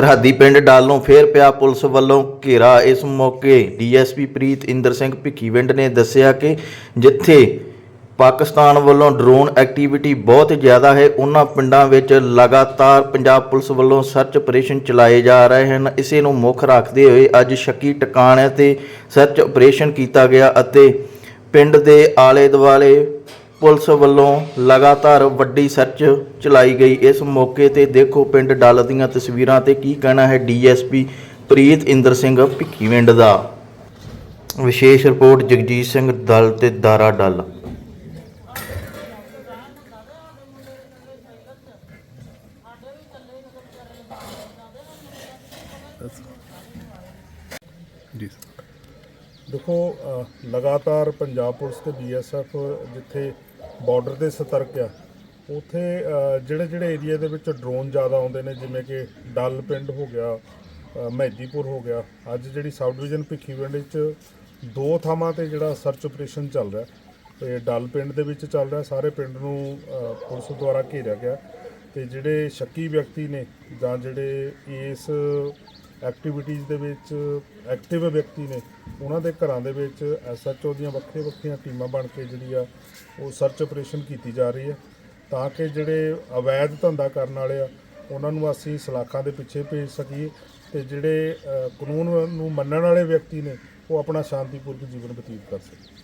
ਸਰਹੱਦੀ ਪਿੰਡ ਡਾਲੋਂ ਫੇਰ ਪਿਆ ਪੁਲਿਸ ਵੱਲੋਂ ਘੇਰਾ। ਇਸ ਮੌਕੇ ਡੀਐਸਪੀ ਪ੍ਰੀਤ ਇੰਦਰ ਸਿੰਘ ਭਿੱਖੀਵਿੰਡ ਨੇ ਦੱਸਿਆ ਕਿ ਜਿੱਥੇ ਪਾਕਿਸਤਾਨ ਵੱਲੋਂ ਡਰੋਨ ਐਕਟੀਵਿਟੀ ਬਹੁਤ ਜ਼ਿਆਦਾ ਹੈ, ਉਹਨਾਂ ਪਿੰਡਾਂ ਵਿੱਚ ਲਗਾਤਾਰ ਪੰਜਾਬ ਪੁਲਿਸ ਵੱਲੋਂ ਸਰਚ ਆਪਰੇਸ਼ਨ ਚਲਾਏ ਜਾ ਰਹੇ ਹਨ। ਇਸੇ ਨੂੰ ਮੁੱਖ ਰੱਖਦੇ ਹੋਏ ਅੱਜ ਸ਼ੱਕੀ ਟਿਕਾਣਿਆਂ ਤੇ ਸਰਚ ਆਪਰੇਸ਼ਨ ਕੀਤਾ ਗਿਆ ਅਤੇ ਪਿੰਡ ਦੇ ਆਲੇ ਦੁਆਲੇ ਪੁਲਿਸ ਵੱਲੋਂ ਲਗਾਤਾਰ ਵੱਡੀ ਸਰਚ ਚਲਾਈ ਗਈ। ਇਸ ਮੌਕੇ ਤੇ ਦੇਖੋ ਪਿੰਡ ਡੱਲ ਦੀਆਂ ਤਸਵੀਰਾਂ ਤੇ ਕੀ ਕਹਿਣਾ ਹੈ ਡੀਐਸਪੀ ਪ੍ਰੀਤ ਇੰਦਰ ਸਿੰਘ ਭਿੱਖੀਵਿੰਡ ਦਾ। ਵਿਸ਼ੇਸ਼ ਰਿਪੋਰਟ ਜਗਜੀਤ ਸਿੰਘ ਦਲ ਤੇ ਦਾਰਾ ਡੱਲ। ਜੀ। ਦੇਖੋ ਲਗਾਤਾਰ ਪੰਜਾਬ ਪੁਲਿਸ ਤੇ ਬੀਐਸਐਫ ਜਿੱਥੇ ਬਾਰਡਰ ਦੇ ਸਤਰਕ ਆ। ਉਥੇ ਜਿਹੜੇ ਜਿਹੜੇ ਏਰੀਆ ਦੇ ਵਿੱਚ ਡਰੋਨ ਜ਼ਿਆਦਾ ਆਉਂਦੇ ਨੇ, ਜਿਵੇਂ ਕਿ ਡੱਲ ਪਿੰਡ ਹੋ ਗਿਆ ਮਹਿਦੀਪੁਰ ਹੋ ਗਿਆ, ਅੱਜ ਜਿਹੜੀ ਸਬ ਡਿਵੀਜ਼ਨ ਭਿੱਖੀਵਿੰਡ ਵਿੱਚ ਦੋ ਥਾਵਾਂ ਤੇ ਜਿਹੜਾ ਸਰਚ ਆਪਰੇਸ਼ਨ ਚੱਲ ਰਿਹਾ, ਤੇ ਡੱਲ ਪਿੰਡ ਦੇ ਵਿੱਚ ਚੱਲ ਰਿਹਾ, ਸਾਰੇ ਪਿੰਡ ਨੂੰ ਪੁਲਿਸ ਦੁਆਰਾ ਘੇਰਿਆ ਗਿਆ। ਤੇ ਜਿਹੜੇ ਸ਼ੱਕੀ ਵਿਅਕਤੀ ਨੇ ਜਾਂ ਜਿਹੜੇ ਇਸ ਐਕਟੀਵਿਟੀਜ਼ ਦੇ ਵਿੱਚ ਐਕਟਿਵ ਵਿਅਕਤੀ ਨੇ, ਉਹਨਾਂ ਦੇ ਘਰਾਂ ਦੇ ਵਿੱਚ ਐਸਐਚਓ ਦੀਆਂ ਵੱਖਰੀਆਂ ਵੱਖਰੀਆਂ ਟੀਮਾਂ ਬਣ ਕੇ ਜਿਹੜੀ ਆ, ਉਹ ਸਰਚ ਆਪਰੇਸ਼ਨ ਕੀਤੀ ਜਾ ਰਹੀ ਹੈ। ਤਾਂ ਕਿ ਜਿਹੜੇ ਅਵੈਧ ਧੰਦਾ ਕਰਨ ਵਾਲੇ ਆ, ਉਹਨਾਂ ਨੂੰ ਅਸੀਂ ਸਲਾਖਾਂ ਦੇ ਪਿੱਛੇ ਭੇਜ ਸਕੀਏ ਤੇ ਜਿਹੜੇ ਕਾਨੂੰਨ ਨੂੰ ਮੰਨਣ ਵਾਲੇ ਵਿਅਕਤੀ ਨੇ, ਉਹ ਆਪਣਾ ਸ਼ਾਂਤੀਪੂਰਵਕ ਜੀਵਨ ਬਤੀਤ ਕਰ ਸਕਣ।